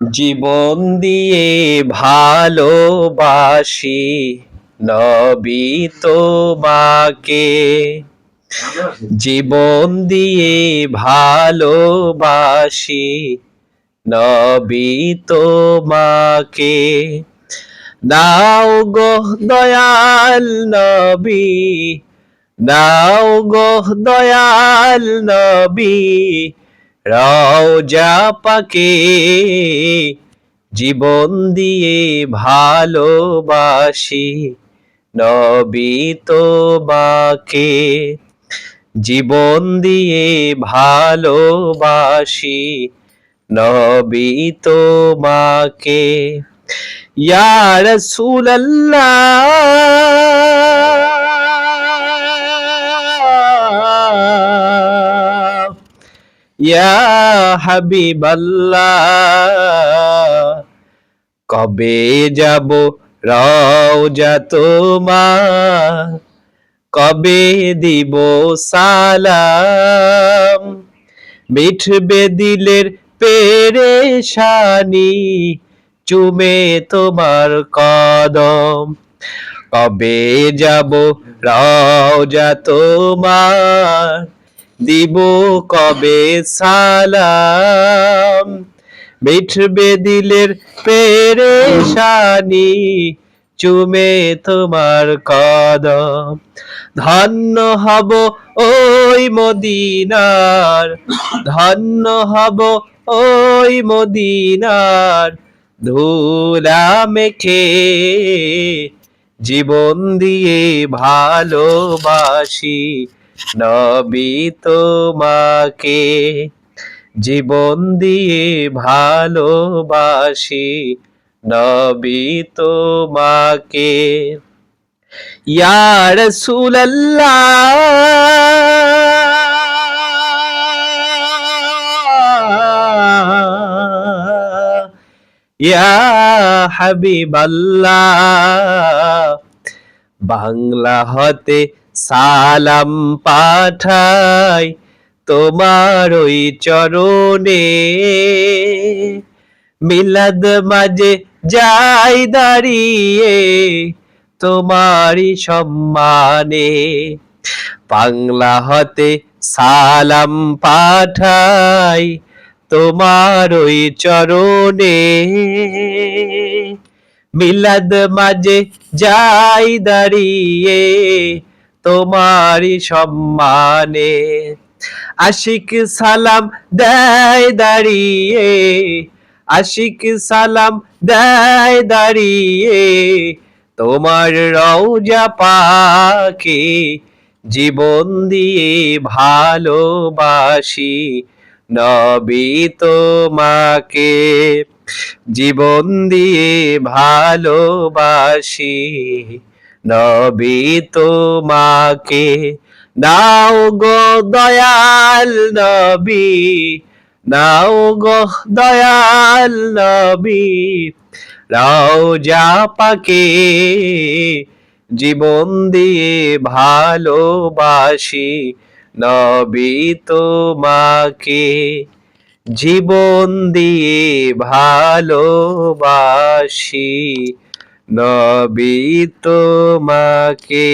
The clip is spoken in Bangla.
জীবন দিয়ে ভালোবাসি, নবী তোমাকে। জীবন দিয়ে ভালোবাসি, নবী তোমাকে। নাও গো দয়াল নবী, নাও গো দয়াল নবী রওজা পাকে জীবন দিয়ে ভালোবাসি নবী তোমাকে জীবন দিয়ে ভালোবাসি নবী তোমাকে ইয়া রাসূলাল্লাহ ইয়া হাবিবাল্লাহ, কবে যাব রওজা তোমার? কবে দিব সালাম? মিঠবে দিলের পেরেশানি, চুমে তোমার কদম। কবে যাব রওজা তোমার? দিব কবে সালাম? মিঠবে দিলের পেরেশানি, চুমে তোমার কদম। ধন্য হব ওই মদিনার, ধন্য হব ওই মদিনার। ধুলা মেখে জীবন দিয়ে ভালোবাসি নবী তোমাকে জীবন দিয়ে ভালোবাসি। নবী তোমাকে ইয়া রাসূলাল্লাহ ইয়া হাবিবাল্লাহ বাংলা হতে সালাম পাঠাই তোমার ওই চরণে। মিলাদ মাঝে যাই দাঁড়িয়ে তোমারই সম্মানে। বাংলা হতে সালাম পাঠাই তোমার ওই চরণে। মিলাদ মাঝে যাই দাঁড়িয়ে তোমারই সম্মানে আশিক সালাম দেয় দাঁড়িয়ে, আশিক সালাম দেয় দাঁড়িয়ে, তোমার রওজা পাকে জীবন দিয়ে ভালোবাসি, নবী তোমাকে জীবন দিয়ে ভালোবাসি। নবী তোমাকে নাও গো দয়াল নবী, নাও গো দয়াল নবী। রওজা পাকে জীবন দিয়ে ভালোবাসি, নবী তোমাকে জীবন দিয়ে ভালোবাসি। নবী তোমাকে